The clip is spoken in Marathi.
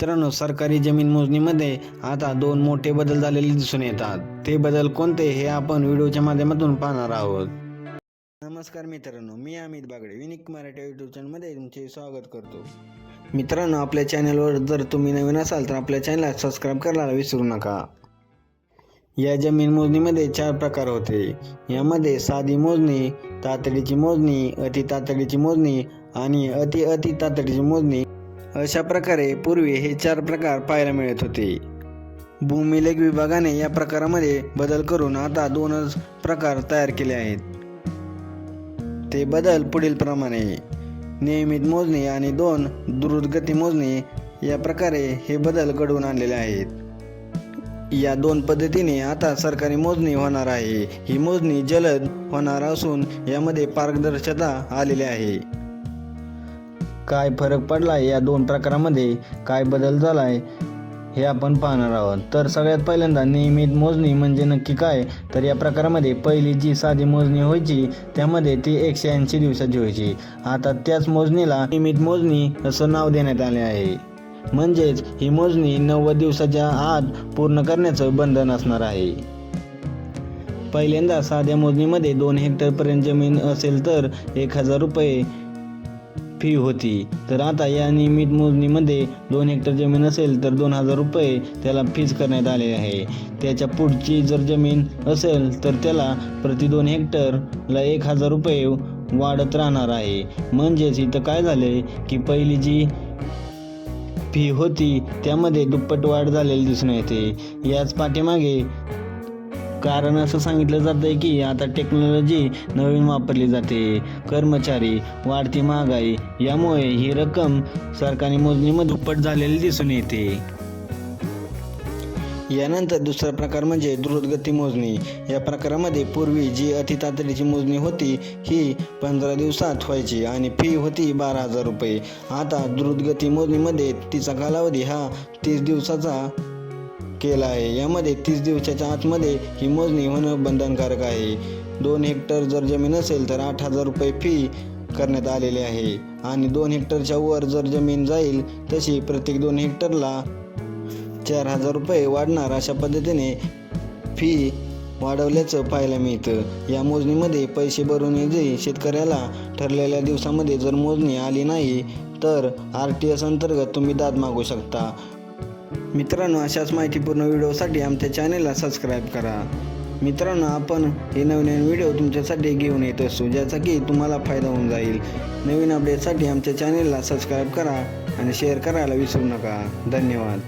मित्रांनो सरकारी जमीन मोजणीमध्ये आता दोन मोठे बदल झालेले दिसून येतात. ते बदल कोणते हे आपण व्हिडिओच्या माध्यमातून पाहणार आहोत. नमस्कार मित्रांनो मी अमित बागडे विनिक मराठी यूट्यूब चॅनलमध्ये तुमचे स्वागत करतो. मित्रांनो आपल्या चॅनलवर जर तुम्ही नवीन असाल तर आपल्या चॅनलला सबस्क्राईब करायला विसरू नका. या जमीन मोजणीमध्ये चार प्रकार होते. यामध्ये साधी मोजणी तातडीची मोजणी अति तातडीची मोजणी आणि अति अति तातडीची मोजणी. अशा प्रकारे पूर्वी हे चार प्रकार पाहायला मिळत होते. भूमिलेख विभागाने या प्रकारामध्ये बदल करून आता दोनच प्रकार तयार केले आहेत. ते बदल पुढील प्रमाणे. नियमित मोजणी आणि दोन द्रुतगती मोजणी या प्रकारे हे बदल घडवून आणलेले आहेत. या दोन पद्धतीने आता सरकारी मोजणी होणार आहे. ही मोजणी जलद होणार असून यामध्ये पारदर्शकता आलेली आहे. काय फरक पडला या दोन प्रकारामध्ये? काय बदल झालाय? हे आपण पाहणार आहोत. तर सगळ्यात पहिल्यांदा नियमित मोजणी म्हणजे नक्की काय? तर या प्रकारामध्ये पहिली जी साधी मोजणी व्हायची त्यामध्ये ती एकशे ऐंशी दिवसाची व्हायची. आता त्याच मोजणीला नियमित मोजणी असं नाव देण्यात आले आहे. म्हणजेच ही मोजणी नव्वद दिवसाच्या आत पूर्ण करण्याचं बंधन असणार आहे. पहिल्यांदा साध्या मोजणीमध्ये दोन हेक्टरपर्यंत जमीन असेल तर एक हजार रुपये फी होती. तर आता या नियमित मोजणीमध्ये दोन हेक्टर जमीन असेल तर दोन हजार रुपये त्याला फीज करण्यात आले आहे. त्याच्या पुढची जर जमीन असेल तर त्याला प्रति दोन हेक्टरला एक हजार रुपये वाढत राहणार आहे. म्हणजेच इथं काय झाले की पहिली जी फी होती त्यामध्ये दुप्पट वाढ झालेली दिसून येते. याच पाठीमागे कारण असं सांगितलं जातं आहे की आता टेक्नॉलॉजी नवीन वापरली जाते. कर्मचारी वाढती महागाई यामुळे ही रक्कम सरकारी मोजणीमध्ये दुप्पट झालेली दिसून येते. यानंतर दुसरा प्रकार म्हणजे द्रुतगती मोजणी. या प्रकारामध्ये पूर्वी जी अतितातडीची मोजणी होती ही पंधरा दिवसात व्हायची आणि फी होती बारा हजार रुपये. आता द्रुतगती मोजणीमध्ये तिचा कालावधी हा तीस दिवसाचा केला आहे. यामध्ये तीस दिवसाच्या आतमध्ये ही मोजणी होणं बंधनकारक आहे. दोन हेक्टर जर जमीन असेल तर आठ हजार रुपये फी करण्यात आलेली आहे. आणि दोन हेक्टरच्या वर जर जमीन जाईल तशी प्रत्येक दोन हेक्टरला चार हजार रुपये वाढणार अशा पद्धतीने फी वाढवल्याचं पाहायला मिळतं. या मोजणीमध्ये पैसे भरून जे शेतकऱ्याला ठरलेल्या दिवसामध्ये जर मोजणी आली नाही तर आर टी एस अंतर्गत तुम्ही दाद मागू शकता. मित्रांनो अशाच माहितीपूर्ण व्हिडिओसाठी आमच्या चॅनेलला सबस्क्राईब करा. मित्रांनो आपण हे नवीन नवीन व्हिडिओ तुमच्यासाठी घेऊन येत असतो ज्याचा की तुम्हाला फायदा होऊन जाईल. नवीन अपडेटसाठी आमच्या चॅनेलला सबस्क्राईब करा आणि शेअर करायला विसरू नका. धन्यवाद.